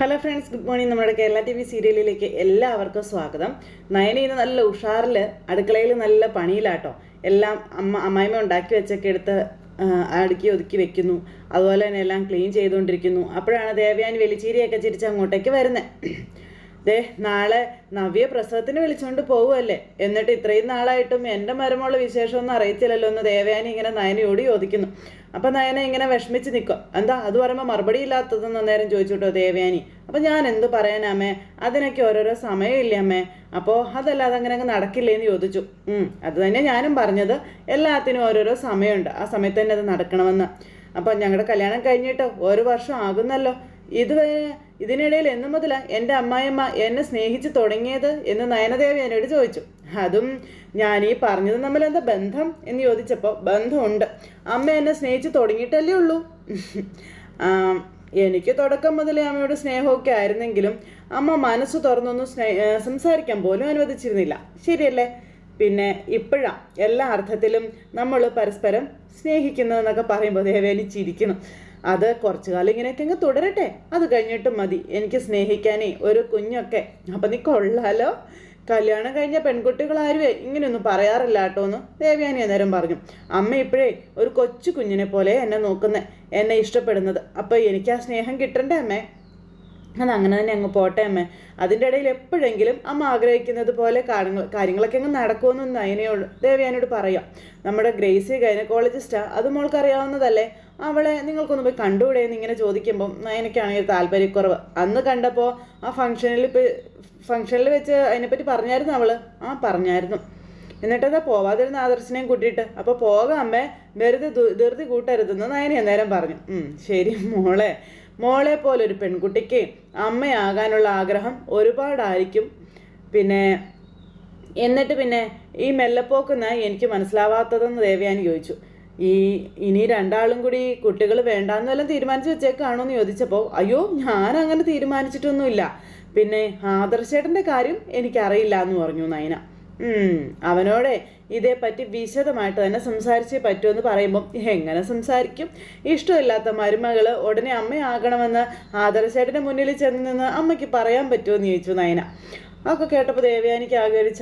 Hello friends good morning നമ്മുടെ Kerala T V സീരിയലിലേക്ക് എല്ലാവർക്കും സ്വാഗതം. നയന ഇന്ന് നല്ല ഉഷാറിൽ അടുക്കളയിൽ നല്ല പണിയിലാട്ടോ. എല്ലാം അമ്മ അമ്മായിമ്മ ഉണ്ടാക്കി വെച്ചൊക്കെ എടുത്ത് അടുക്കി ഒതുക്കി വെക്കുന്നു. അതുപോലെ തന്നെ എല്ലാം ക്ലീൻ ചെയ്തുകൊണ്ടിരിക്കുന്നു. അപ്പോഴാണ് ദേവയാനി വെളിച്ചീരിയൊക്കെ ചിരിച്ച് അങ്ങോട്ടേക്ക് വരുന്നത് ദേ നാളെ നവ്യ പ്രസവത്തിന് വിളിച്ചുകൊണ്ട് പോവുമല്ലേ എന്നിട്ട് ഇത്രയും നാളായിട്ടും എന്റെ മരമുള്ള വിശേഷമൊന്നും അറിയത്തില്ലല്ലോ എന്ന് ദേവയാനി ഇങ്ങനെ നയനയോട് ചോദിക്കുന്നു. അപ്പം നയന ഇങ്ങനെ വിഷമിച്ച് നിൽക്കും എന്താ അത് പറയുമ്പോൾ മറുപടി ഇല്ലാത്തതെന്ന് നേരം ചോദിച്ചുട്ടോ ദേവയാനി. അപ്പം ഞാൻ എന്ത് പറയാനമ്മേ അതിനൊക്കെ ഓരോരോ സമയമില്ല അമ്മേ? അപ്പോൾ അതല്ലാതെ അങ്ങനെ അങ്ങ് നടക്കില്ലേന്ന് ചോദിച്ചു. അത് തന്നെ ഞാനും പറഞ്ഞത്. എല്ലാത്തിനും ഓരോരോ സമയമുണ്ട്. ആ സമയത്ത് തന്നെ അത് നടക്കണമെന്ന്. അപ്പം ഞങ്ങളുടെ കല്യാണം കഴിഞ്ഞിട്ട്? ഒരു വർഷം ആകുന്നല്ലോ. ഇതുവരെ ഇതിനിടയിൽ എന്നു മുതൽ എന്റെ അമ്മായിയമ്മ എന്നെ സ്നേഹിച്ച് തുടങ്ങിയത് എന്ന് നയനദേവി എന്നോട് ചോദിച്ചു. അതും ഞാൻ ഈ പറഞ്ഞത് തമ്മിൽ എന്താ ബന്ധം എന്ന് ചോദിച്ചപ്പോൾ ബന്ധമുണ്ട്. അമ്മ എന്നെ സ്നേഹിച്ച് തുടങ്ങിയിട്ടല്ലേ ഉള്ളൂ. എനിക്ക് തുടക്കം മുതലേ അമ്മയുടെ സ്നേഹമൊക്കെ ആയിരുന്നെങ്കിലും അമ്മ മനസ്സ് തുറന്നൊന്നും സ്നേ സംസാരിക്കാൻ പോലും അനുവദിച്ചിരുന്നില്ല. ശരിയല്ലേ? പിന്നെ ഇപ്പോഴാ എല്ലാ അർത്ഥത്തിലും നമ്മൾ പരസ്പരം സ്നേഹിക്കുന്നതെന്നൊക്കെ പറയുമ്പോൾ ചിരിക്കണം അത് കുറച്ചു കാലം ഇങ്ങനെയൊക്കെ അങ്ങ് തുടരട്ടെ. അത് കഴിഞ്ഞിട്ട് മതി. എനിക്ക് സ്നേഹിക്കാനേ ഒരു കുഞ്ഞൊക്കെ. അപ്പം നീ കൊള്ളാലോ. കല്യാണം കഴിഞ്ഞ പെൺകുട്ടികൾ ആരുവേ ഇങ്ങനെയൊന്നും പറയാറില്ല കേട്ടോ എന്ന് ദേവയാനി അന്നേരം പറഞ്ഞു. അമ്മ ഇപ്പോഴേ ഒരു കൊച്ചു കുഞ്ഞിനെ പോലെ എന്നെ നോക്കുന്നത് എന്നെ ഇഷ്ടപ്പെടുന്നത്. അപ്പോൾ എനിക്ക് ആ സ്നേഹം കിട്ടണ്ടേ അമ്മേ? അത് അങ്ങനെ തന്നെ അങ്ങ് പോട്ടെ അമ്മേ. അതിന്റെ ഇടയിൽ എപ്പോഴെങ്കിലും അമ്മ ആഗ്രഹിക്കുന്നത് പോലെ കാര്യങ്ങൾ കാര്യങ്ങളൊക്കെ അങ്ങ് നടക്കുമെന്നൊന്നും അതിനെയുള്ളൂ ദേവയാനോട് പറയാം. നമ്മുടെ ഗ്രേസി ഗൈനക്കോളജിസ്റ്റാ അത് മോൾക്ക് അറിയാവുന്നതല്ലേ അവളെ നിങ്ങൾക്കൊന്ന് പോയി കണ്ടുകൂടെ എന്ന് ഇങ്ങനെ ചോദിക്കുമ്പം എനിക്കാണെങ്കിൽ താല്പര്യക്കുറവ്. അന്ന് കണ്ടപ്പോൾ ആ ഫംഗ്ഷനിൽ ഫംഗ്ഷനിൽ വെച്ച് അതിനെപ്പറ്റി പറഞ്ഞായിരുന്നു അവൾ. ആ പറഞ്ഞായിരുന്നു. എന്നിട്ടതാ പോവാതിരുന്ന ആദർശിനെയും കൂട്ടിയിട്ട് അപ്പോൾ പോകാം അമ്മേ വെറുതെ ധൃതി കൂട്ടരുതെന്ന് നയനെ അന്നേരം പറഞ്ഞു. ശരി മോളെ. മോളെ പോലെ ഒരു പെൺകുട്ടിക്ക് അമ്മയാകാനുള്ള ആഗ്രഹം ഒരുപാടായിരിക്കും. പിന്നെ എന്നിട്ട് പിന്നെ ഈ മെല്ലപ്പോക്കെന്ന് എനിക്ക് മനസ്സിലാവാത്തതെന്ന് ദേവയാനി ചോദിച്ചു. ഈ ഇനി രണ്ടാളും കൂടി കുട്ടികൾ വേണ്ടാന്ന് വല്ലതും തീരുമാനിച്ച് വെച്ചേക്കാണോ എന്ന് ചോദിച്ചപ്പോൾ അയ്യോ ഞാൻ അങ്ങനെ തീരുമാനിച്ചിട്ടൊന്നുമില്ല. പിന്നെ ആദർശേട്ടന്റെ കാര്യം എനിക്കറിയില്ല എന്ന് പറഞ്ഞു നയന. അവനോടെ ഇതേപ്പറ്റി വിശദമായിട്ട് തന്നെ സംസാരിച്ചേ പറ്റുമെന്ന് പറയുമ്പം എങ്ങനെ സംസാരിക്കും? ഇഷ്ടമില്ലാത്ത മരുമകൾ ഉടനെ അമ്മയാകണമെന്ന് ആദർശേട്ടന്റെ മുന്നിൽ ചെന്ന് നിന്ന് അമ്മയ്ക്ക് പറയാൻ പറ്റുമെന്ന് ചോദിച്ചു നയന. അതൊക്കെ കേട്ടപ്പോൾ ദേവയാനിക്ക് ആകെ ഒരു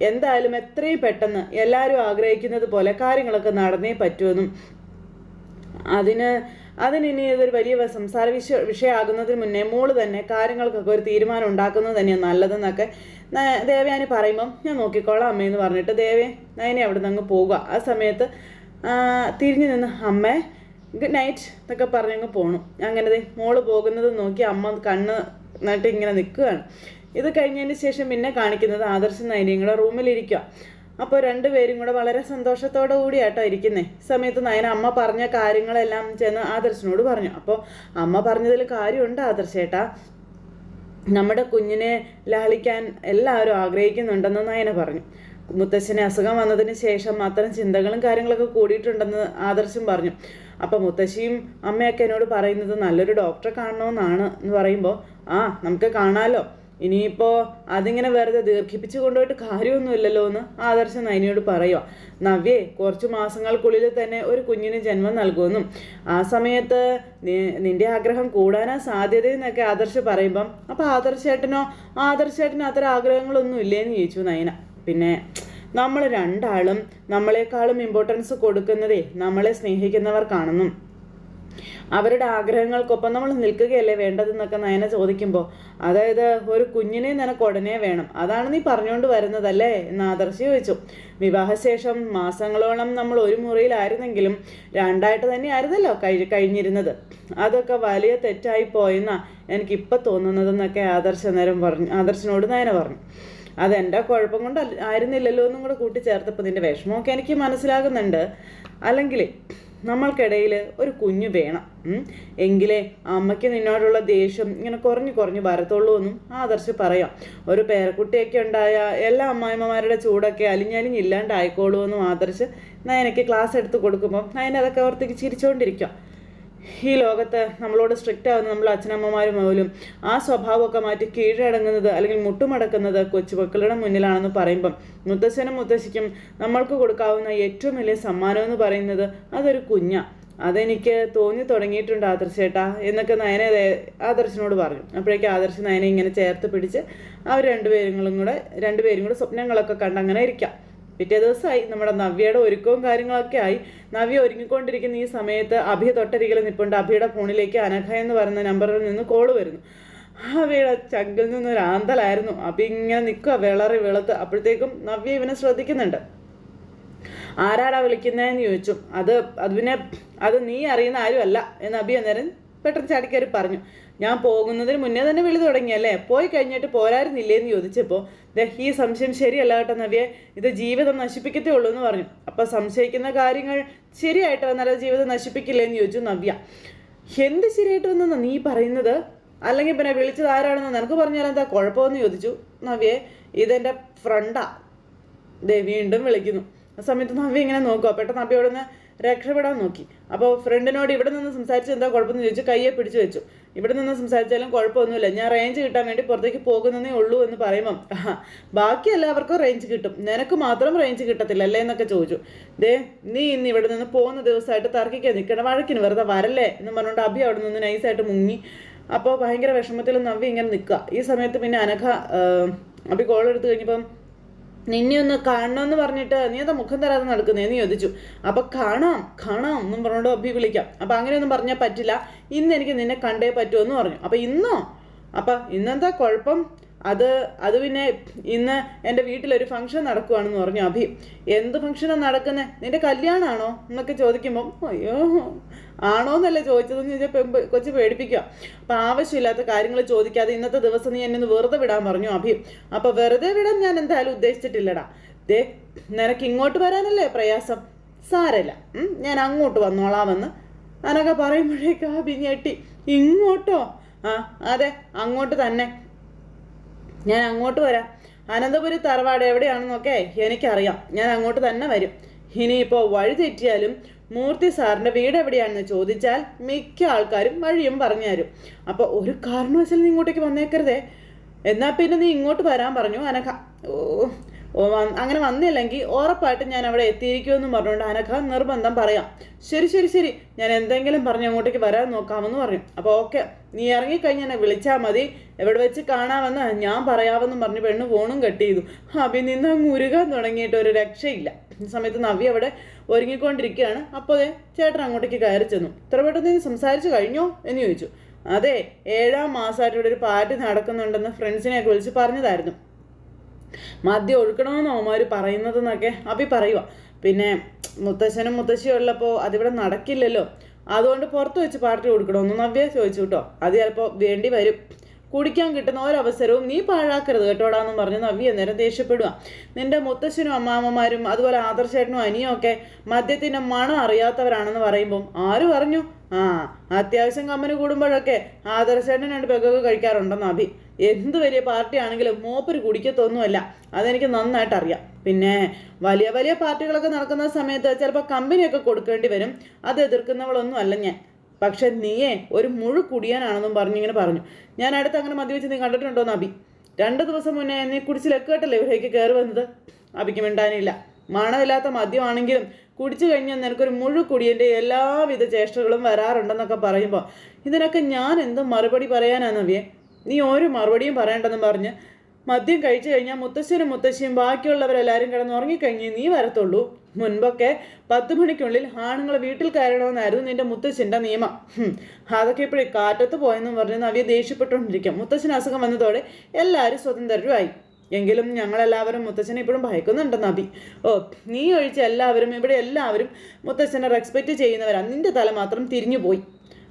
എന്തായാലും എത്രയും പെട്ടെന്ന് എല്ലാവരും ആഗ്രഹിക്കുന്നത് പോലെ കാര്യങ്ങളൊക്കെ നടന്നേ പറ്റുമെന്നും അതിന് അതിന് ഇനി ഇതൊരു വലിയ സംസാര വിഷയ വിഷയമാകുന്നതിന് മുന്നേ മോൾ തന്നെ കാര്യങ്ങൾക്കൊക്കെ ഒരു തീരുമാനം ഉണ്ടാക്കുന്നത് തന്നെയാണ് നല്ലതെന്നൊക്കെ ദേവയാനി പറയുമ്പം ഞാൻ നോക്കിക്കോളാം അമ്മയെന്ന് പറഞ്ഞിട്ട് ദേവേ നയനെ അവിടെ നിന്ന് അങ്ങ് പോവുക. ആ സമയത്ത് തിരിഞ്ഞു നിന്ന് അമ്മ ഗുഡ് നൈറ്റ് എന്നൊക്കെ പറഞ്ഞങ്ങ് പോണു. അങ്ങനെ മോൾ പോകുന്നത് നോക്കി അമ്മ കണ്ണ് നട്ട് ഇങ്ങനെ നിൽക്കുകയാണ്. ഇത് കഴിഞ്ഞതിന് ശേഷം പിന്നെ കാണിക്കുന്നത് ആദർശ നയനയും റൂമിലിരിക്കുക അപ്പോൾ രണ്ടുപേരും കൂടെ വളരെ സന്തോഷത്തോടെ കൂടിയാട്ടോ ഇരിക്കുന്നേ. സമയത്ത് നയന അമ്മ പറഞ്ഞ കാര്യങ്ങളെല്ലാം ചെന്ന് ആദർശനോട് പറഞ്ഞു. അപ്പോൾ അമ്മ പറഞ്ഞതിൽ കാര്യമുണ്ട് ആദർശേട്ടാ നമ്മുടെ കുഞ്ഞിനെ ലാളിക്കാൻ എല്ലാവരും ആഗ്രഹിക്കുന്നുണ്ടെന്ന് നയന പറഞ്ഞു. മുത്തശ്ശന് അസുഖം വന്നതിന് ശേഷം അത്തരം ചിന്തകളും കാര്യങ്ങളൊക്കെ കൂടിയിട്ടുണ്ടെന്ന് ആദർശം പറഞ്ഞു. അപ്പം മുത്തശ്ശിയും അമ്മയൊക്കെ എന്നോട് പറയുന്നത് നല്ലൊരു ഡോക്ടറെ കാണണമെന്നാണ് എന്ന് പറയുമ്പോൾ ആ നമുക്ക് കാണാമല്ലോ ഇനിയിപ്പോൾ അതിങ്ങനെ വെറുതെ ദീർഘിപ്പിച്ചു കൊണ്ടുപോയിട്ട് കാര്യമൊന്നുമില്ലല്ലോ എന്ന് ആദർശ നയനിയോട് പറയുക നവ്യേ കുറച്ചു മാസങ്ങൾക്കുള്ളിൽ തന്നെ ഒരു കുഞ്ഞിന് ജന്മം നൽകുമെന്നും. ആ സമയത്ത് നിന്റെ ആഗ്രഹം കൂടാനാ സാധ്യതയെന്നൊക്കെ ആദർശ് പറയുമ്പം അപ്പോൾ ആദർശേട്ടനോ ആദർശേട്ടനോ അത്ര ആഗ്രഹങ്ങളൊന്നും ഇല്ലേന്ന് ചോദിച്ചു നയന പിന്നെ നമ്മൾ രണ്ടാളും നമ്മളെക്കാളും ഇമ്പോർട്ടൻസ് കൊടുക്കുന്നതേ നമ്മളെ സ്നേഹിക്കുന്നവർക്കാണെന്നും. അവരുടെ ആഗ്രഹങ്ങൾക്കൊപ്പം നമ്മൾ നിൽക്കുകയല്ലേ വേണ്ടതെന്നൊക്കെ നയന ചോദിക്കുമ്പോൾ അതായത് ഒരു കുഞ്ഞിനെ നിനക്ക് ഉടനെ വേണം. അതാണ് നീ പറഞ്ഞുകൊണ്ട് വരുന്നതല്ലേ? എന്ന് ആദർശ് ചോദിച്ചു. വിവാഹശേഷം മാസങ്ങളോളം നമ്മൾ ഒരു മുറിയിലായിരുന്നെങ്കിലും രണ്ടായിട്ട് തന്നെ ആയിരുന്നല്ലോ കഴി കഴിഞ്ഞിരുന്നത്. അതൊക്കെ വലിയ തെറ്റായി പോയെന്നാ എനിക്കിപ്പോൾ തോന്നുന്നതെന്നൊക്കെ ആദർശ നേരം പറഞ്ഞു ആദർശനോട് നയന പറഞ്ഞു. അതെന്റെ കുഴപ്പം കൊണ്ട് ആയിരുന്നില്ലല്ലോ എന്നും കൂടെ കൂട്ടിച്ചേർത്തപ്പോൾ നിന്റെ വിഷമമൊക്കെ എനിക്ക് മനസ്സിലാകുന്നുണ്ട്. അല്ലെങ്കിൽ നമ്മൾക്കിടയിൽ ഒരു കുഞ്ഞു വേണം. എങ്കിലേ അമ്മയ്ക്ക് നിന്നോടുള്ള ദേഷ്യം ഇങ്ങനെ കുറഞ്ഞു കുറഞ്ഞു വരത്തുള്ളൂ എന്നും ആദർശ് പറയാം. ഒരു പേരക്കുട്ടിയൊക്കെ ഉണ്ടായ എല്ലാ അമ്മായിമ്മമാരുടെ ചൂടൊക്കെ അലിഞ്ഞലിഞ്ഞില്ലാണ്ടായിക്കോളൂ എന്നും ആദർശ് നയനയ്ക്ക് ക്ലാസ് എടുത്ത് കൊടുക്കുമ്പോൾ നയന അതൊക്കെ ഓർത്തേക്ക് ചിരിച്ചുകൊണ്ടിരിക്കുക ഈ ലോകത്ത് നമ്മളോട് സ്ട്രിക്റ്റ് ആവുന്ന നമ്മൾ അച്ഛനമ്മമാരും പോലും ആ സ്വഭാവമൊക്കെ മാറ്റി കീഴടങ്ങുന്നത് അല്ലെങ്കിൽ മുട്ടുമടക്കുന്നത് കൊച്ചുമക്കളുടെ മുന്നിലാണെന്ന് പറയുമ്പം മുത്തശ്ശനും മുത്തശ്ശിക്കും നമ്മൾക്ക് കൊടുക്കാവുന്ന ഏറ്റവും വലിയ സമ്മാനം എന്ന് പറയുന്നത് അതൊരു കുഞ്ഞ. അതെനിക്ക് തോന്നി തുടങ്ങിയിട്ടുണ്ട് ആദർശേട്ടാ എന്നൊക്കെ നയനെ ആദർശനോട് പറഞ്ഞു. അപ്പോഴേക്കും ആദർശ് നയനെ ഇങ്ങനെ ചേർത്ത് പിടിച്ച് അവർ രണ്ടുപേരും കൂടെ രണ്ടുപേരും കൂടെ സ്വപ്നങ്ങളൊക്കെ കണ്ടങ്ങനെ ഇരിക്കാം. പിറ്റേ ദിവസമായി നമ്മുടെ നവ്യയുടെ ഒരുക്കവും കാര്യങ്ങളൊക്കെ ആയി. നവ്യ ഒരുങ്ങിക്കൊണ്ടിരിക്കുന്ന ഈ സമയത്ത് അഭി തൊട്ടരികിൽ നിൽപ്പുണ്ട് അഭിയുടെ ഫോണിലേക്ക് അനഘ എന്ന് പറയുന്ന നമ്പറിൽ നിന്ന് കോൾ വരുന്നു. അവയുടെ ചങ്കിൽ നിന്നൊരു ആന്തലായിരുന്നു. അഭി ഇങ്ങനെ നിൽക്കുക വിളറി വെളുത്ത്. അപ്പോഴത്തേക്കും നവ്യ ഇവനെ ശ്രദ്ധിക്കുന്നുണ്ട്. ആരാടാ വിളിക്കുന്നതെന്ന് ചോദിച്ചു. അത് അത് പിന്നെ അത് നീ അറിയുന്ന ആരുമല്ല എന്ന് അഭി അന്നേരം പെട്ടെന്ന് ചാടിക്കയറി പറഞ്ഞു. ഞാൻ പോകുന്നതിന് മുന്നേ തന്നെ വിളി തുടങ്ങി അല്ലേ? പോയി കഴിഞ്ഞിട്ട് പോരായിരുന്നില്ലേ എന്ന് ചോദിച്ചപ്പോൾ ഈ സംശയം ശരിയല്ല കേട്ടോ നവ്യെ. ഇത് ജീവിതം നശിപ്പിക്കത്തേ ഉള്ളൂ എന്ന് പറഞ്ഞു. അപ്പോൾ സംശയിക്കുന്ന കാര്യങ്ങൾ ശരിയായിട്ട് വന്നാൽ ജീവിതം നശിപ്പിക്കില്ലേ എന്ന് ചോദിച്ചു നവ്യ. എന്ത് ശരിയായിട്ട് വന്നെന്നാ നീ പറയുന്നത്? അല്ലെങ്കിൽ പിന്നെ വിളിച്ചത് ആരാണെന്ന് നിനക്ക് പറഞ്ഞാൽ എന്താ കുഴപ്പമെന്ന് ചോദിച്ചു. നവ്യെ ഇതെന്റെ ഫ്രണ്ടാ. ദേ വീണ്ടും വിളിക്കുന്നു. ആ സമയത്ത് നവ്യ ഇങ്ങനെ നോക്കുക പെട്ടെന്ന് നവ്യ അവിടെ നിന്ന് രക്ഷപ്പെടാൻ നോക്കി. അപ്പോൾ ഫ്രണ്ടിനോട് ഇവിടെ നിന്ന് സംസാരിച്ച് എന്താ കുഴപ്പമെന്ന് ചോദിച്ചു. കയ്യെ പിടിച്ചു വെച്ചു. ഇവിടെ നിന്ന് സംസാരിച്ചാലും കുഴപ്പമൊന്നുമില്ല. ഞാൻ റേഞ്ച് കിട്ടാൻ വേണ്ടി പുറത്തേക്ക് പോകുന്നതേ ഉള്ളൂ എന്ന് പറയുമ്പം ബാക്കി എല്ലാവർക്കും റേഞ്ച് കിട്ടും. നിനക്ക് മാത്രം റേഞ്ച് കിട്ടത്തില്ല അല്ലേ? എന്നൊക്കെ ചോദിച്ചു. ദേ നീ ഇന്ന് ഇവിടെ നിന്ന് പോകുന്ന ദിവസമായിട്ട് തർക്കിക്കാൻ നിൽക്കണം വഴക്കിന് വെറുതെ വരല്ലേ? എന്ന് പറഞ്ഞുകൊണ്ട് അഭി അവിടെ നിന്ന് നൈസായിട്ട് മുങ്ങി. അപ്പോൾ ഭയങ്കര വിഷമത്തിൽ നവ്യ ഇങ്ങനെ നിൽക്കുക ഈ സമയത്ത് പിന്നെ അനഘ അബി അഭി കോൾ എടുത്ത് കഴിഞ്ഞപ്പം നിന്നെ ഒന്ന് കാണണമെന്ന് പറഞ്ഞിട്ട് നീ എന്താ മുഖം തരാതെ നടക്കുന്നേ നീ ചോദിച്ചു. അപ്പൊ കാണാം കാണാം എന്നും പറഞ്ഞോണ്ട് അഭി വിളിക്കാം. അപ്പൊ അങ്ങനെയൊന്നും പറഞ്ഞാൽ പറ്റില്ല. ഇന്ന് എനിക്ക് നിന്നെ കണ്ടേ പറ്റുമെന്ന് പറഞ്ഞു. അപ്പൊ ഇന്നോ? അപ്പൊ ഇന്നെന്താ കുഴപ്പം? അത് അത് പിന്നെ ഇന്ന് എന്റെ വീട്ടിലൊരു ഫംഗ്ഷൻ നടക്കുവാണെന്ന് പറഞ്ഞു അഭി. എന്ത് ഫംഗ്ഷനാണ് നടക്കുന്നത് നിന്റെ കല്യാണമാണോ എന്നൊക്കെ ചോദിക്കുമ്പം അയ്യോ ആണോ എന്നല്ലേ ചോദിച്ചതെന്ന് ചോദിച്ചാൽ പെമ്പ് കൊച്ചു പേടിപ്പിക്കുക അപ്പം ആവശ്യമില്ലാത്ത കാര്യങ്ങൾ ചോദിക്കാതെ ഇന്നത്തെ ദിവസം നീ എന്നെ ഒന്ന് വെറുതെ വിടാൻ പറഞ്ഞു അഭി. അപ്പം വെറുതെ വിടാൻ ഞാൻ എന്തായാലും ഉദ്ദേശിച്ചിട്ടില്ലടാ. ദേ നിനക്ക് ഇങ്ങോട്ട് വരാനല്ലേ പ്രയാസം? സാരല്ല. ഞാൻ അങ്ങോട്ട് വന്നോളാമെന്ന് അനൊക്കെ പറയുമ്പോഴേക്ക് അഭി ഞെട്ടി. ഇങ്ങോട്ടോ? ആ അതെ അങ്ങോട്ട് തന്നെ. ഞാൻ അങ്ങോട്ട് വരാം. അനന്തപുരി തറവാട് എവിടെയാണെന്നൊക്കെ എനിക്കറിയാം. ഞാൻ അങ്ങോട്ട് തന്നെ വരും. ഇനിയിപ്പോൾ വഴി തെറ്റിയാലും മൂർത്തി സാറിന്റെ വീട് എവിടെയാണെന്ന് ചോദിച്ചാൽ മിക്ക ആൾക്കാരും വഴിയും പറഞ്ഞു തരും. അപ്പോൾ ഒരു കാരണവശാലും നീ ഇങ്ങോട്ടേക്ക് വന്നേക്കരുതേ. എന്നാൽ പിന്നെ നീ ഇങ്ങോട്ട് വരാൻ പറഞ്ഞു അനഘ. ഓ അങ്ങനെ വന്നില്ലെങ്കിൽ ഉറപ്പായിട്ട് ഞാൻ അവിടെ എത്തിയിരിക്കുമെന്ന് പറഞ്ഞുകൊണ്ട് അനഘ നിർബന്ധം പറയാം. ശരി ശരി ശരി. ഞാൻ എന്തെങ്കിലും പറഞ്ഞ് അങ്ങോട്ടേക്ക് വരാൻ നോക്കാമെന്ന് പറഞ്ഞു. അപ്പോൾ ഓക്കെ. നീ ഇറങ്ങിക്കഴിഞ്ഞ് എന്നെ വിളിച്ചാൽ മതി. എവിടെ വെച്ച് കാണാമെന്ന് ഞാൻ പറയാമെന്ന് പറഞ്ഞ് പെണ്ണ് ഫോണും കട്ട് ചെയ്തു. അഭി നിന്ന് അങ്ങ് ഉരുകാൻ തുടങ്ങിയിട്ട് ഒരു രക്ഷയില്ല. സമയത്ത് നവി അവിടെ ഒരുങ്ങിക്കൊണ്ടിരിക്കുകയാണ്. അപ്പോൾ ചേട്ടൻ അങ്ങോട്ടേക്ക് കയറി ചെന്നു. ഇത്ര പെട്ടെന്ന് നീ സംസാരിച്ചു കഴിഞ്ഞോ എന്ന് ചോദിച്ചു. അതെ ഏഴാം മാസമായിട്ട് ഇവിടെ ഒരു പാർട്ടി നടക്കുന്നുണ്ടെന്ന് ഫ്രണ്ട്സിനെയൊക്കെ വിളിച്ച് പറഞ്ഞതായിരുന്നു. മദ്യം ഒഴുക്കണമെന്ന് അവന്മാർ പറയുന്നതെന്നൊക്കെ അപ്പി പറയുക പിന്നെ മുത്തശ്ശനും മുത്തശ്ശിയും ഉള്ളപ്പോൾ അതിവിടെ നടക്കില്ലല്ലോ. അതുകൊണ്ട് പുറത്ത് വെച്ച് പാർട്ടി കൊടുക്കണമെന്ന് നവ്യ ചോദിച്ചു കേട്ടോ അത് ചിലപ്പോൾ വേണ്ടി വരും. കുടിക്കാൻ കിട്ടുന്ന ഒരവസരവും നീ പാഴാക്കരുത് കേട്ടോടാന്നും പറഞ്ഞ് നവ്യ നേരം ദേഷ്യപ്പെടുക നിന്റെ മുത്തശ്ശനും അമ്മാമ്മമാരും അതുപോലെ ആദർശേട്ടനും അനിയും ഒക്കെ മദ്യത്തിന്റെ മണം അറിയാത്തവരാണെന്ന് പറയുമ്പം ആര് പറഞ്ഞു? ആ അത്യാവശ്യം കമ്പനി കൂടുമ്പോഴൊക്കെ ആദർശേട്ടൻ രണ്ട് പെഗൊക്കെ കഴിക്കാറുണ്ടെന്ന് അഭി. എന്ത് വലിയ പാർട്ടി ആണെങ്കിലും മൂപ്പര് കുടിക്കത്തൊന്നുമല്ല. അതെനിക്ക് നന്നായിട്ട് അറിയാം പിന്നെ വലിയ വലിയ പാർട്ടികളൊക്കെ നടക്കുന്ന സമയത്ത് ചിലപ്പോൾ കമ്പനിയൊക്കെ കൊടുക്കേണ്ടി വരും. അത് എതിർക്കുന്നവളൊന്നും അല്ല ഞാൻ. പക്ഷെ നീയേ ഒരു മുഴു കുടിയാനാണെന്നും പറഞ്ഞിങ്ങനെ പറഞ്ഞു. ഞാൻ അടുത്ത് അങ്ങനെ മദ്യവെച്ച് നീ കണ്ടിട്ടുണ്ടോ അഭി? രണ്ട് ദിവസം മുന്നേ നീ കുടിച്ചിലൊക്കെ ലക്കേട്ടല്ലേ ഇവിടേക്ക് കയറി വന്നത്? അഭിക്ക് മിണ്ടാനില്ല. മണമില്ലാത്ത മദ്യമാണെങ്കിലും കുടിച്ചു കഴിഞ്ഞാൽ നിനക്കൊരു മുഴു കുടിയന്റെ എല്ലാവിധ ചേഷ്ടകളും വരാറുണ്ടെന്നൊക്കെ പറയുമ്പോൾ ഇതിനൊക്കെ ഞാൻ എന്ത് മറുപടി പറയാനാണ് നീ ഒരു മറുപടിയും പറയണ്ടെന്ന് പറഞ്ഞ് മദ്യം കഴിച്ചു കഴിഞ്ഞാൽ മുത്തശ്ശനും മുത്തശ്ശിയും ബാക്കിയുള്ളവരെല്ലാവരും കിടന്ന് ഉറങ്ങിക്കഴിഞ്ഞ് നീ വരത്തുള്ളൂ. മുൻപൊക്കെ പത്ത് മണിക്കുള്ളിൽ ആണുങ്ങൾ വീട്ടിൽ കയറണമെന്നായിരുന്നു നിന്റെ മുത്തശ്ശന്റെ നിയമം. അതൊക്കെ ഇപ്പോഴേ കാറ്റത്ത് പോയെന്നും പറഞ്ഞ് നവ്യ ദേഷ്യപ്പെട്ടുകൊണ്ടിരിക്കും. മുത്തശ്ശന് അസുഖം വന്നതോടെ എല്ലാവരും സ്വതന്ത്രരുമായി. എങ്കിലും ഞങ്ങളെല്ലാവരും മുത്തച്ഛനെ ഇപ്പോഴും ഭയക്കുന്നുണ്ട് നബി. ഓ നീ ഒഴിച്ച് എല്ലാവരും ഇവിടെ എല്ലാവരും മുത്തച്ഛനെ റെസ്പെക്റ്റ് ചെയ്യുന്നവരാണ് നിന്റെ തല മാത്രം തിരിഞ്ഞു പോയി.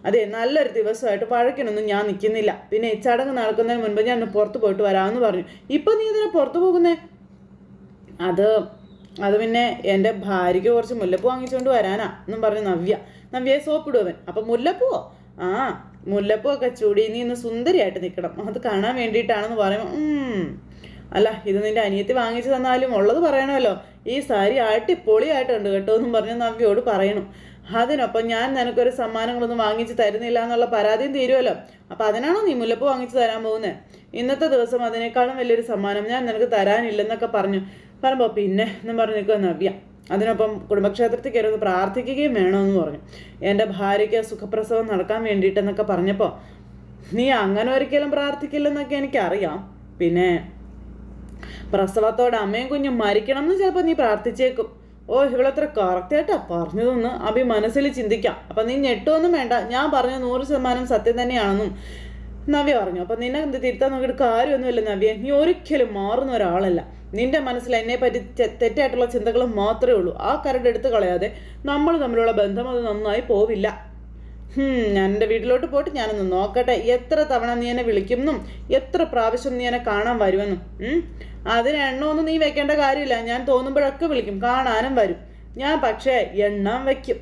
അതെ നല്ലൊരു ദിവസമായിട്ട് വഴക്കിനൊന്നും ഞാൻ നിൽക്കുന്നില്ല. പിന്നെ ചടങ്ങ് നടക്കുന്നതിന് മുൻപ് ഞാൻ പുറത്ത് പോയിട്ട് വരാമെന്ന് പറഞ്ഞു. ഇപ്പം നീ ഇതിനെ പുറത്ത് പോകുന്നേ? അത് അത് പിന്നെ എന്റെ ഭാര്യയ്ക്ക് കുറച്ച് മുല്ലപ്പൂ വാങ്ങിച്ചുകൊണ്ട് വരാനാ എന്നും പറഞ്ഞു നവ്യ. നവ്യയെ സോപ്പ് അവൻ. അപ്പം മുല്ലപ്പൂവോ? ആ മുല്ലപ്പൂ ഒക്കെ ചൂടി. നീ ഇന്ന് സുന്ദരിയായിട്ട് നിൽക്കണം. അത് കാണാൻ വേണ്ടിയിട്ടാണെന്ന് പറയുമ്പോൾ. അല്ല ഇത് നിന്റെ അനിയത്തി വാങ്ങിച്ചു തന്നാലും ഉള്ളത് പറയണമല്ലോ. ഈ സാരി അടിപൊളിയായിട്ടുണ്ട് കേട്ടോ എന്നും പറഞ്ഞ് നവ്യോട് പറയണം. അതിനൊപ്പം ഞാൻ നിനക്കൊരു സമ്മാനങ്ങളൊന്നും വാങ്ങിച്ചു തരുന്നില്ല എന്നുള്ള പരാതിയും തീരുമല്ലോ അപ്പം അതിനാണോ നീ മുല്ലപ്പൂ വാങ്ങിച്ചു തരാൻ പോകുന്നത് ഇന്നത്തെ ദിവസം അതിനേക്കാളും വലിയൊരു സമ്മാനം ഞാൻ നിനക്ക് തരാനില്ലെന്നൊക്കെ പറഞ്ഞു. പറയുമ്പോൾ പിന്നെ എന്നും പറഞ്ഞ് നിൽക്കുക നവ്യ. അതിനൊപ്പം കുടുംബക്ഷേത്രത്തിൽ കയറി പ്രാർത്ഥിക്കുകയും വേണമെന്ന് പറഞ്ഞു. എന്റെ ഭാര്യയ്ക്ക് സുഖപ്രസവം നടക്കാൻ വേണ്ടിയിട്ടെന്നൊക്കെ പറഞ്ഞപ്പോൾ നീ അങ്ങനെ ഒരിക്കലും പ്രാർത്ഥിക്കില്ലെന്നൊക്കെ എനിക്കറിയാം. പിന്നെ പ്രസവത്തോടെ അമ്മയും കുഞ്ഞും മരിക്കണം എന്ന് ചിലപ്പോൾ നീ പ്രാർത്ഥിച്ചേക്കും. ഓ ഇവളത്ര കറക്റ്റായിട്ടാ പറഞ്ഞതെന്ന് അഭി മനസ്സിൽ ചിന്തിക്കാം. അപ്പം നീ ഞെട്ടുമൊന്നും വേണ്ട. ഞാൻ പറഞ്ഞ നൂറ് ശതമാനം സത്യം തന്നെയാണെന്നും നവ്യ പറഞ്ഞു. അപ്പം നിന്നെ തിരുത്താൻ നോക്കിയിട്ട് കാര്യമൊന്നുമില്ല നവ്യ. നീ ഒരിക്കലും മാറുന്ന ഒരാളല്ല. നിന്റെ മനസ്സിൽ എന്നെ പറ്റി തെറ്റായിട്ടുള്ള ചിന്തകൾ മാത്രമേ ഉള്ളൂ. ആ കരട് എടുത്ത് കളയാതെ നമ്മൾ തമ്മിലുള്ള ബന്ധം അത് നന്നായി പോവില്ല. ഞാൻ എന്റെ വീട്ടിലോട്ട് പോയിട്ട് ഞാനൊന്ന് നോക്കട്ടെ. എത്ര തവണ നീ എന്നെ വിളിക്കുമെന്നും എത്ര പ്രാവശ്യം നീ എന്നെ കാണാൻ വരുമെന്നും. അതിന് എണ്ണമൊന്നും നീ വെക്കേണ്ട കാര്യമില്ല. ഞാൻ തോന്നുമ്പോഴൊക്കെ വിളിക്കും. കാണാനും വരും. ഞാൻ പക്ഷേ എണ്ണം വെക്കും.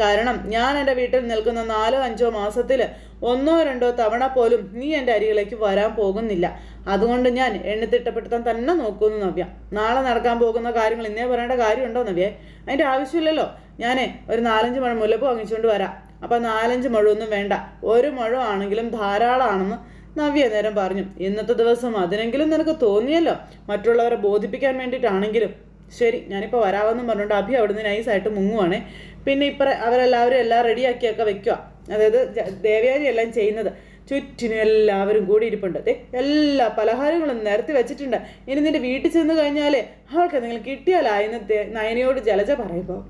കാരണം ഞാൻ എന്റെ വീട്ടിൽ നിൽക്കുന്ന നാലോ അഞ്ചോ മാസത്തിൽ ഒന്നോ രണ്ടോ തവണ പോലും നീ എന്റെ അരികിലേക്ക് വരാൻ പോകുന്നില്ല. അതുകൊണ്ട് ഞാൻ എണ്ണിത്തിട്ടപ്പെടുത്താൻ തന്നെ നോക്കുമെന്ന് നവ്യ. നാളെ നടക്കാൻ പോകുന്ന കാര്യങ്ങൾ ഇന്നേ പറയേണ്ട കാര്യമുണ്ടോ നവ്യേ? അതിന്റെ ആവശ്യമില്ലല്ലോ. ഞാൻ ഒരു നാലഞ്ച് മഴ മുല്ലപ്പ് വാങ്ങിച്ചുകൊണ്ട് വരാം. അപ്പം നാലഞ്ച് മഴ ഒന്നും വേണ്ട. ഒരു മഴ ആണെങ്കിലും ധാരാളമാണെന്ന് നവ്യ നേരം പറഞ്ഞു. ഇന്നത്തെ ദിവസം അതിനെങ്കിലും നിനക്ക് തോന്നിയല്ലോ? മറ്റുള്ളവരെ ബോധിപ്പിക്കാൻ വേണ്ടിയിട്ടാണെങ്കിലും. ശരി ഞാനിപ്പോൾ വരാമെന്നും പറഞ്ഞുകൊണ്ട് അഭി അവിടുന്ന് നൈസായിട്ട് മുങ്ങുവാണേ. പിന്നെ ഇപ്പം അവരെല്ലാവരും എല്ലാം റെഡിയാക്കിയൊക്കെ വെക്കുക അതായത് ദേവയാനി എല്ലാം ചെയ്യുന്നത്. ചുറ്റിനും എല്ലാവരും കൂടി ഇരിപ്പുണ്ട് അതെ എല്ലാ പലഹാരങ്ങളും നിരത്തി വെച്ചിട്ടുണ്ട്. ഇനി നിന്റെ വീട്ടിൽ ചെന്ന് കഴിഞ്ഞാലേ അവൾക്ക് എന്തെങ്കിലും കിട്ടിയാലായെന്ന് നയനയോട് ജലജ പറയുമ്പോൾ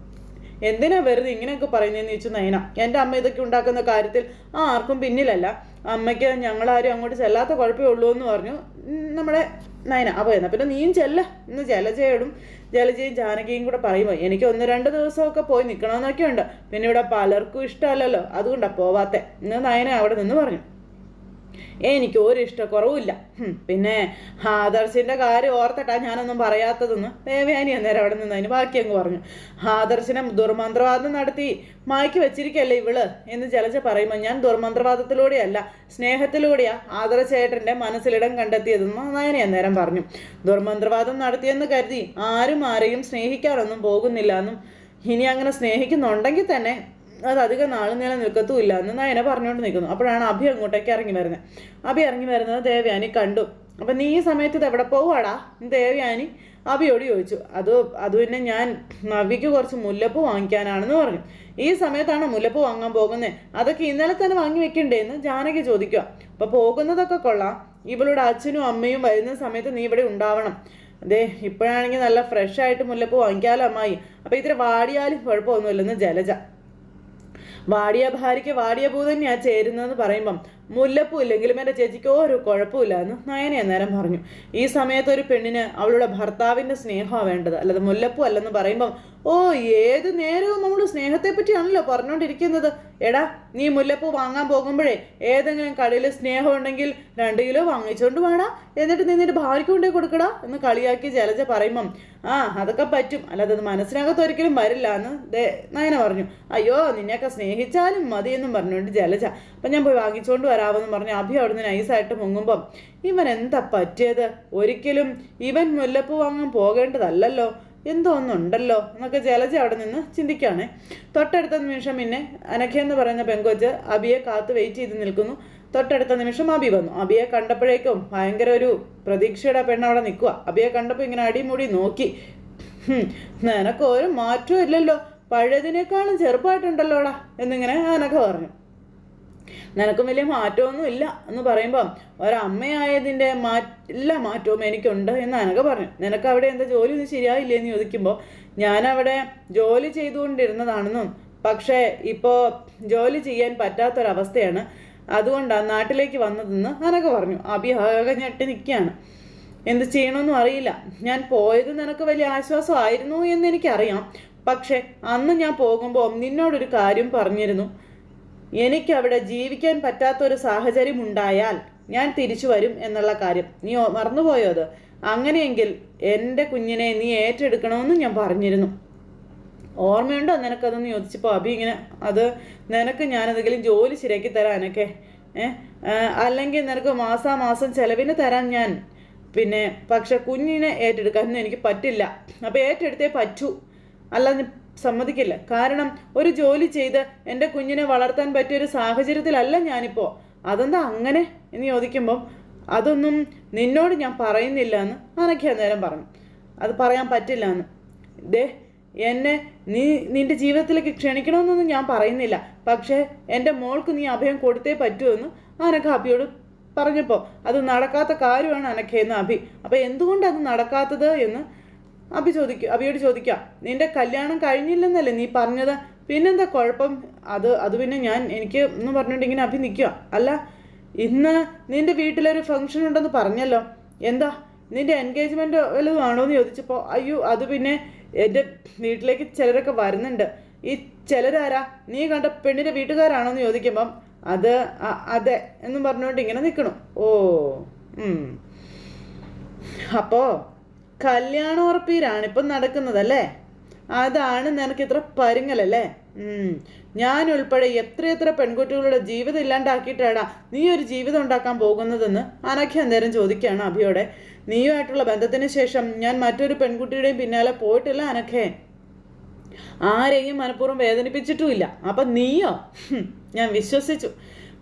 എന്തിനാ വെറുതെ ഇങ്ങനെയൊക്കെ പറയുന്നതെന്ന് ചോദിച്ചു നയന. എന്റെ അമ്മ ഇതൊക്കെ ഉണ്ടാക്കുന്ന കാര്യത്തിൽ ആർക്കും പിന്നിലല്ല. അമ്മയ്ക്ക് ഞങ്ങളാരും അങ്ങോട്ട് ചെല്ലാത്ത കുഴപ്പമേ ഉള്ളൂ എന്ന് പറഞ്ഞു. നമ്മളെ നയന അപ്പോൾ എന്നാൽ പിന്നെ നീയും ചെല്ല. ഇന്ന് ജലജയോടും ജലജയും ജാനകിയും കൂടെ പറയുമ്പോൾ എനിക്ക് ഒന്ന് രണ്ട് ദിവസമൊക്കെ പോയി നിൽക്കണമെന്നൊക്കെ ഉണ്ട് പിന്നെ ഇവിടെ പലർക്കും ഇഷ്ടമല്ലല്ലോ. അതുകൊണ്ടാണ് പോവാത്തെ. ഇന്ന് നയന അവിടെ നിന്ന് പറഞ്ഞു. എനിക്ക് ഒരു ഇഷ്ടക്കുറവുമില്ല പിന്നെ ആദർശിന്റെ കാര്യം ഓർത്തിട്ടാ ഞാനൊന്നും പറയാത്തതെന്ന് ദേവയാനി അന്നേരം അവിടെ നിന്ന് അതിന് ബാക്കി അങ്ങ് പറഞ്ഞു. ആദർശിനെ ദുർമന്ത്രവാദം നടത്തി മായ്ക്ക് വെച്ചിരിക്കല്ലേ ഇവൾ എന്ന് ജലജ പറയുമ്പോൾ ഞാൻ ദുർമന്ത്രവാദത്തിലൂടെയല്ല സ്നേഹത്തിലൂടെയാ ആദർശേട്ടന്റെ മനസ്സിലിടം കണ്ടെത്തിയതെന്ന് നയനെ അന്നേരം പറഞ്ഞു. ദുർമന്ത്രവാദം നടത്തിയെന്ന് കരുതി ആരും ആരെയും സ്നേഹിക്കാനൊന്നും പോകുന്നില്ല എന്നും ഇനി അങ്ങനെ സ്നേഹിക്കുന്നുണ്ടെങ്കിൽ തന്നെ അത് അധികം നാൾ നിലനിൽക്കത്തുമില്ല എന്ന് നയന പറഞ്ഞുകൊണ്ട് നിൽക്കുന്നു. അപ്പോഴാണ് അഭി അങ്ങോട്ടേക്ക് ഇറങ്ങി വരുന്നത്. അഭി ഇറങ്ങി വരുന്നത് ദേവയാനി കണ്ടു. അപ്പം നീ ഈ സമയത്ത് ഇത് എവിടെ പോവാടാ ദേവയാനി അഭിയോട് ചോദിച്ചു. അത് അത് പിന്നെ ഞാൻ നവിക്ക് കുറച്ച് മുല്ലപ്പൂ വാങ്ങിക്കാനാണെന്ന് പറഞ്ഞു. ഈ സമയത്താണ് മുല്ലപ്പൂ വാങ്ങാൻ പോകുന്നത് അതൊക്കെ ഇന്നലെ തന്നെ വാങ്ങി വെക്കണ്ടേ എന്ന് ജാനകി ചോദിക്കുക അപ്പോൾ പോകുന്നതൊക്കെ കൊള്ളാം. ഇവളുടെ അച്ഛനും അമ്മയും വരുന്ന സമയത്ത് നീ ഇവിടെ ഉണ്ടാവണം. അതെ ഇപ്പോഴാണെങ്കിൽ നല്ല ഫ്രഷ് ആയിട്ട് മുല്ലപ്പൂ വാങ്ങിക്കാലോ അമ്മായി. അപ്പോൾ ഇത്തിരി വാടിയാലും കുഴപ്പമൊന്നുമില്ലെന്ന് ജലജ. വാടിയ ഭാര്യയ്ക്ക് വാടിയ പൂ ചേരുന്നതെന്ന് പറയുമ്പം മുല്ലപ്പൂ ഇല്ലെങ്കിലും എന്റെ ചേച്ചിക്ക് ഒരു കുഴപ്പമില്ല എന്ന് നയനെ അന്നേരം പറഞ്ഞു. ഈ സമയത്ത് ഒരു പെണ്ണിന് അവളുടെ ഭർത്താവിന്റെ സ്നേഹമാണ് വേണ്ടത്. അല്ലാതെ മുല്ലപ്പൂ അല്ലെന്ന് പറയുമ്പം ഓ ഏത് നേരവും നമ്മൾ സ്നേഹത്തെ പറ്റിയാണല്ലോ പറഞ്ഞുകൊണ്ടിരിക്കുന്നത് എടാ നീ മുല്ലപ്പൂ വാങ്ങാൻ പോകുമ്പോഴേ ഏതെങ്കിലും കടയിൽ സ്നേഹം ഉണ്ടെങ്കിൽ രണ്ട് കിലോ വാങ്ങിച്ചുകൊണ്ട് വേണം എന്നിട്ട് നീ നിന്റെ ഭാര്യയ്ക്ക് കൊണ്ടേ കൊടുക്കടാ. എന്ന് കളിയാക്കി ജലജ പറയുമ്പം ആ അതൊക്കെ പറ്റും. അല്ലാതെ അത് മനസ്സിനകത്ത് ഒരിക്കലും വരില്ല എന്ന് ദേ നയന പറഞ്ഞു. അയ്യോ നിന്നെയൊക്കെ സ്നേഹിച്ചാലും മതി എന്നും പറഞ്ഞുകൊണ്ട് ജലജ അപ്പം ഞാൻ പോയി വാങ്ങിച്ചുകൊണ്ട് വരാമെന്ന് പറഞ്ഞ് അഭി അവിടുന്ന് നൈസായിട്ട് മുങ്ങുമ്പം ഇവൻ എന്താ പറ്റിയത്? ഒരിക്കലും ഇവൻ മുല്ലപ്പൂ വാങ്ങാൻ പോകേണ്ടതല്ലല്ലോ. എന്തോ ഒന്നുണ്ടല്ലോ എന്നൊക്കെ ജലജ അവിടെ നിന്ന് ചിന്തിക്കുകയാണ് തൊട്ടടുത്ത നിമിഷം പിന്നെ അനഖ എന്ന് പറയുന്ന പെങ്കൊച്ച് അബിയെ കാത്ത് വെയിറ്റ് ചെയ്ത് നിൽക്കുന്നു. തൊട്ടടുത്ത നിമിഷം അബി വന്നു. അബിയെ കണ്ടപ്പോഴേക്കും ഭയങ്കര ഒരു പ്രതീക്ഷയുടെ പെണ്ണ് അവിടെ നിൽക്കുക അബിയെ കണ്ടപ്പോൾ ഇങ്ങനെ അടിമുടി നോക്കി. "ഹും, നിനക്ക് ഒരു മാറ്റവും ഇല്ലല്ലോ. പഴയതിനേക്കാളും ചെറുപ്പമായിട്ടുണ്ടല്ലോടാ എന്നിങ്ങനെ അനഖ പറഞ്ഞു. നിനക്കും വലിയ മാറ്റമൊന്നും ഇല്ല എന്ന് പറയുമ്പം ഒരമ്മയായതിന്റെ മാ എല്ലാ മാറ്റവും എനിക്കുണ്ട് എന്ന് അനക പറഞ്ഞു. നിനക്ക് അവിടെ എന്താ ജോലി ഒന്നും ശരിയായില്ലേ എന്ന് ചോദിക്കുമ്പോൾ ഞാനവിടെ ജോലി ചെയ്തുകൊണ്ടിരുന്നതാണെന്നും പക്ഷേ ഇപ്പോൾ ജോലി ചെയ്യാൻ പറ്റാത്തൊരവസ്ഥയാണ് അതുകൊണ്ടാണ് നാട്ടിലേക്ക് വന്നതെന്ന് അനക പറഞ്ഞു. അഭി ആകെ ഞെട്ടി നിൽക്കുകയാണ്. എന്ത് ചെയ്യണമെന്നും അറിയില്ല. ഞാൻ പോയത് നിനക്ക് വലിയ ആശ്വാസമായിരുന്നു എന്ന് എനിക്കറിയാം. പക്ഷേ അന്ന് ഞാൻ പോകുമ്പോൾ നിന്നോടൊരു കാര്യം പറഞ്ഞിരുന്നു. എനിക്ക് അവിടെ ജീവിക്കാൻ പറ്റാത്തൊരു സാഹചര്യം ഉണ്ടായാൽ ഞാൻ തിരിച്ചു വരും എന്നുള്ള കാര്യം. നീ മറന്നുപോയോ അത്? അങ്ങനെയെങ്കിൽ എന്റെ കുഞ്ഞിനെ നീ ഏറ്റെടുക്കണമെന്ന് ഞാൻ പറഞ്ഞിരുന്നു. ഓർമ്മയുണ്ടോ നിനക്കതെന്ന് ചോദിച്ചപ്പോൾ അഭി ഇങ്ങനെ അത് നിനക്ക് ഞാൻ ഞാനെന്തെങ്കിലും ജോലി ശരിയാക്കി തരാനൊക്കെ അല്ലെങ്കിൽ നിനക്ക് മാസാമാസം ചെലവിന് തരാൻ ഞാൻ. പിന്നെ പക്ഷെ കുഞ്ഞിനെ ഏറ്റെടുക്കാനൊന്നും എനിക്ക് പറ്റില്ല. അപ്പോൾ ഏറ്റെടുത്തേ പറ്റൂ. അല്ല സമ്മതിക്കില്ല. കാരണം ഒരു ജോലി ചെയ്ത് എന്റെ കുഞ്ഞിനെ വളർത്താൻ പറ്റിയ ഒരു സാഹചര്യത്തിലല്ല ഞാനിപ്പോൾ അതെന്താ അങ്ങനെ? എന്ന് ചോദിക്കുമ്പം അതൊന്നും നിന്നോട് ഞാൻ പറയുന്നില്ല എന്ന് അനഖ്യ നേരം പറഞ്ഞു. അത് പറയാൻ പറ്റില്ല എന്ന്. ദേ എന്നെ നീ നിന്റെ ജീവിതത്തിലേക്ക് ക്ഷണിക്കണമെന്നൊന്നും ഞാൻ പറയുന്നില്ല. പക്ഷേ എന്റെ മോൾക്ക് നീ അഭയം കൊടുത്തേ പറ്റുമെന്ന് അനക്ക അഭിയോട് പറഞ്ഞപ്പോൾ അത് നടക്കാത്ത കാര്യമാണ് അനക്കയെന്ന് അഭി. അപ്പോൾ എന്തുകൊണ്ട് അത് നടക്കാത്തത് എന്ന് അഭി ചോദിക്കും അഭിയോട് ചോദിക്കാം നിന്റെ കല്യാണം കഴിഞ്ഞില്ലെന്നല്ലേ നീ പറഞ്ഞത്? പിന്നെന്താ കുഴപ്പം? അത് അത് പിന്നെ ഞാൻ എനിക്ക് എന്ന് പറഞ്ഞിട്ട് ഇങ്ങനെ അഭി നിൽക്കുക അല്ല ഇന്ന് നിന്റെ വീട്ടിലൊരു ഫംഗ്ഷൻ ഉണ്ടെന്ന് പറഞ്ഞല്ലോ. എന്താ? നിന്റെ എൻഗേജ്മെന്റ് വല്ലതും ആണോ എന്ന് ചോദിച്ചപ്പോൾ അയ്യോ അത് പിന്നെ എന്റെ വീട്ടിലേക്ക് ചിലരൊക്കെ വരുന്നുണ്ട്. ഈ ചിലരാരാ? നീ കണ്ട പെണ്ണിന്റെ വീട്ടുകാരാണോ എന്ന് ചോദിക്കുമ്പം അത് അതെ എന്നും പറഞ്ഞുകൊണ്ട് ഇങ്ങനെ നിൽക്കണം ഓ ഉം. അപ്പോ കല്യാണ ഉറപ്പീരാണ് ഇപ്പം നടക്കുന്നതല്ലേ? അതാണ് നിനക്ക് ഇത്ര പരുങ്ങലല്ലേ. ഞാൻ ഉൾപ്പെടെ എത്രയെത്ര പെൺകുട്ടികളുടെ ജീവിതം ഇല്ലാണ്ടാക്കിയിട്ടാടാ നീ ഒരു ജീവിതം ഉണ്ടാക്കാൻ പോകുന്നതെന്ന് അനഖ്യ അന്നേരം ചോദിക്കുകയാണ് അഭിയോടെ. നീയുമായിട്ടുള്ള ബന്ധത്തിന് ശേഷം ഞാൻ മറ്റൊരു പെൺകുട്ടിയുടെയും പിന്നാലെ പോയിട്ടില്ല അനഖേ ആരെയും മനഃപൂർവം വേദനിപ്പിച്ചിട്ടുമില്ല. അപ്പൊ നീയോ? ഞാൻ വിശ്വസിച്ചു.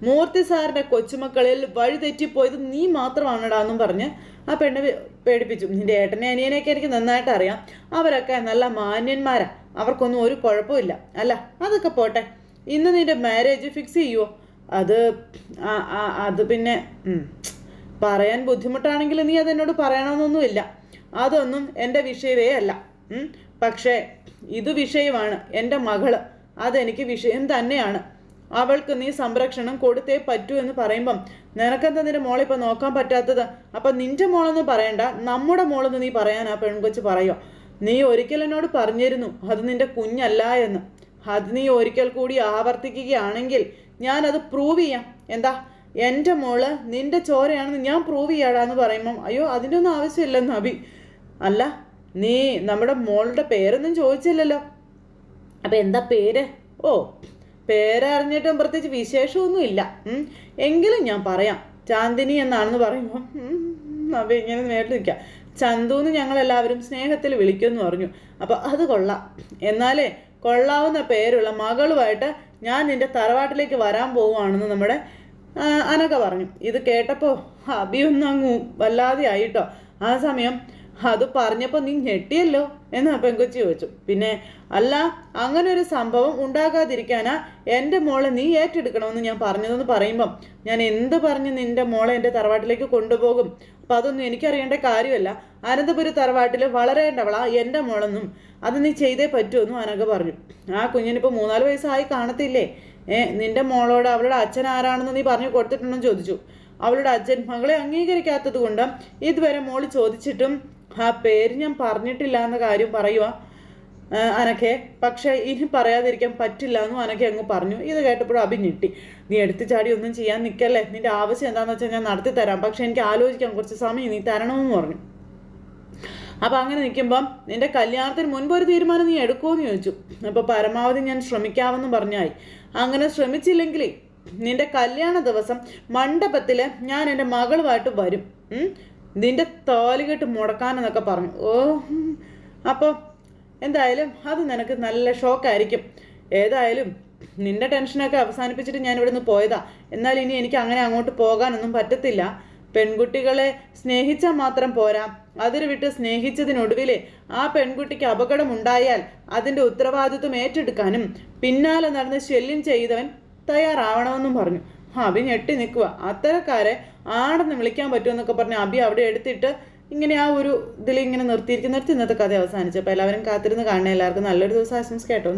മൂർത്തി സാറിന്റെ കൊച്ചുമക്കളിൽ വഴി തെറ്റിപ്പോയത് നീ മാത്രമാണടാ എന്നും പറഞ്ഞ് ആ പെണ്ണ് പേടിപ്പിച്ചു. നിന്റെ ഏട്ടനെ അനിയനെയൊക്കെ എനിക്ക് നന്നായിട്ട് അറിയാം. അവരൊക്കെ നല്ല മാന്യന്മാരാ. അവർക്കൊന്നും ഒരു കുഴപ്പമില്ല അല്ല അതൊക്കെ പോട്ടെ. ഇന്ന് നിന്റെ മാരേജ് ഫിക്സ് ചെയ്യുവോ? അത് അത് പിന്നെ പറയാൻ ബുദ്ധിമുട്ടാണെങ്കിൽ നീ അതെന്നോട് പറയണമെന്നൊന്നുമില്ല. അതൊന്നും എന്റെ വിഷയമേ അല്ല. പക്ഷേ ഇത് വിഷയമാണ്. എന്റെ മകൾ. അതെനിക്ക് വിഷയം തന്നെയാണ്. അവൾക്ക് നീ സംരക്ഷണം കൊടുത്തേ പറ്റൂ എന്ന് പറയുമ്പം നിനക്കെന്താ നിന്റെ മോളിപ്പോൾ നോക്കാൻ പറ്റാത്തത്? അപ്പം നിന്റെ മോളെന്ന് പറയണ്ട. നമ്മുടെ മോളെന്ന് നീ പറയാൻ ആ പെൺകൊച്ച് പറയോ? നീ ഒരിക്കൽ എന്നോട് പറഞ്ഞിരുന്നു അത് നിന്റെ കുഞ്ഞല്ല എന്ന്. അത് നീ ഒരിക്കൽ കൂടി ആവർത്തിക്കുകയാണെങ്കിൽ ഞാനത് പ്രൂവ് ചെയ്യാം. എന്താ? എന്റെ മോൾ നിന്റെ ചോരയാണെന്ന് ഞാൻ പ്രൂവ് ചെയ്യാടാന്ന് പറയുമ്പം അയ്യോ അതിന്റെ ഒന്നും ആവശ്യമില്ലെന്ന് അഭി അല്ല നീ നമ്മുടെ മോളുടെ പേരൊന്നും ചോദിച്ചില്ലല്ലോ. അപ്പം എന്താ പേര്? ഓ പേരറിഞ്ഞിട്ടും പ്രത്യേകിച്ച് വിശേഷമൊന്നുമില്ല. എങ്കിലും ഞാൻ പറയാം. ചാന്ദിനി എന്നാണെന്ന് പറയുമ്പോൾ അവ ഇങ്ങനെ നേരിട്ട് നിൽക്കാം. ചന്തു എന്ന് ഞങ്ങളെല്ലാവരും സ്നേഹത്തിൽ വിളിക്കുമെന്ന് പറഞ്ഞു. അപ്പോൾ അത് കൊള്ളാം. എന്നാലേ കൊള്ളാവുന്ന പേരുള്ള മകളുമായിട്ട് ഞാൻ നിന്റെ തറവാട്ടിലേക്ക് വരാൻ പോവുകയാണെന്ന് നമ്മുടെ അനക്ക അനക പറഞ്ഞു. ഇത് കേട്ടപ്പോൾ അഭിയൊന്നും അങ്ങ് വല്ലാതെ ആയിട്ടോ. ആ സമയം അത് പറഞ്ഞപ്പോൾ നീ ഞെട്ടിയല്ലോ? എന്ന് ആ ചോദിച്ചു. പിന്നെ അല്ല അങ്ങനെ ഒരു സംഭവം ഉണ്ടാകാതിരിക്കാനാ എന്റെ മോളെ നീ ഏറ്റെടുക്കണമെന്ന് ഞാൻ പറഞ്ഞതെന്ന് പറയുമ്പം ഞാൻ എന്ത് പറഞ്ഞ് നിന്റെ മോളെ എന്റെ തറവാട്ടിലേക്ക് കൊണ്ടുപോകും? അപ്പം അതൊന്നും എനിക്കറിയേണ്ട കാര്യമല്ല. അനന്തപുരി തറവാട്ടിൽ വളരേണ്ടവളാ എന്റെ മോളെന്നും. അത് നീ ചെയ്തേ പറ്റുമെന്നും അനക പറഞ്ഞു. ആ കുഞ്ഞിനിപ്പോൾ മൂന്നാൽ വയസ്സായി കാണത്തില്ലേ? ഏ നിന്റെ മോളോട് അവളുടെ അച്ഛൻ ആരാണെന്ന് നീ പറഞ്ഞു കൊടുത്തിട്ടുണ്ടെന്ന് ചോദിച്ചു. അവളുടെ അച്ഛൻ മകളെ അംഗീകരിക്കാത്തത് കൊണ്ട് ഇതുവരെ മോൾ ചോദിച്ചിട്ടും ആ പേര് ഞാൻ പറഞ്ഞിട്ടില്ല എന്ന കാര്യം പറയുക അനക്കെ പക്ഷേ ഇനി പറയാതിരിക്കാൻ പറ്റില്ല എന്നും അനക്കെ അങ്ങ് പറഞ്ഞു. ഇത് കേട്ടപ്പോഴും അഭി ഞെട്ടി. നീ എടുത്തു ചാടി ഒന്നും ചെയ്യാൻ നിൽക്കല്ലേ? നിന്റെ ആവശ്യം എന്താണെന്ന് വെച്ചാൽ ഞാൻ നടത്തി തരാം. പക്ഷെ എനിക്ക് ആലോചിക്കാൻ കുറച്ച് സമയം നീ തരണമെന്ന് പറഞ്ഞു. അപ്പം അങ്ങനെ നിൽക്കുമ്പം നിന്റെ കല്യാണത്തിന് മുൻപ് ഒരു തീരുമാനം നീ എടുക്കുമോ എന്ന് ചോദിച്ചു. അപ്പോൾ പരമാവധി ഞാൻ ശ്രമിക്കാമെന്ന് പറഞ്ഞായി. അങ്ങനെ ശ്രമിച്ചില്ലെങ്കിൽ നിന്റെ കല്യാണ ദിവസം മണ്ഡപത്തിൽ ഞാൻ എന്റെ മകളുമായിട്ട് വരും? നിന്റെ താലികെട്ട് മുടക്കാനെന്നൊക്കെ പറഞ്ഞു. ഓ. അപ്പോൾ എന്തായാലും അത് നിനക്ക് നല്ല ഷോക്കായിരിക്കും. ഏതായാലും നിന്റെ ടെൻഷനൊക്കെ അവസാനിപ്പിച്ചിട്ട് ഞാൻ ഇവിടുന്ന് പോയതാ. എന്നാൽ ഇനി എനിക്ക് അങ്ങനെ അങ്ങോട്ട് പോകാനൊന്നും പറ്റത്തില്ല. പെൺകുട്ടികളെ സ്നേഹിച്ചാൽ മാത്രം പോരാ. അതിര് വിട്ട് സ്നേഹിച്ചതിനൊടുവിലെ ആ പെൺകുട്ടിക്ക് അപകടമുണ്ടായാൽ അതിന്റെ ഉത്തരവാദിത്വം ഏറ്റെടുക്കാനും പിന്നാലെ നടന്ന് ശല്യം ചെയ്തവൻ തയ്യാറാവണമെന്നും പറഞ്ഞു. അഭി ഞെട്ടി നിൽക്കുക അത്തരക്കാരെ ആണെന്ന് വിളിക്കാൻ പറ്റുമെന്നൊക്കെ പറഞ്ഞ് അഭി അവിടെ എടുത്തിട്ട് ഇങ്ങനെ ആ ഒരു ഇതിൽ ഇങ്ങനെ നിർത്തിയിരിക്കുന്നിടത്ത് ഇന്നത്തെ കഥ അവസാനിച്ചപ്പോൾ എല്ലാവരും കാത്തിരുന്ന് കാണുന്ന എല്ലാവർക്കും നല്ലൊരു ദിവസം ആശംസിക്കട്ടോ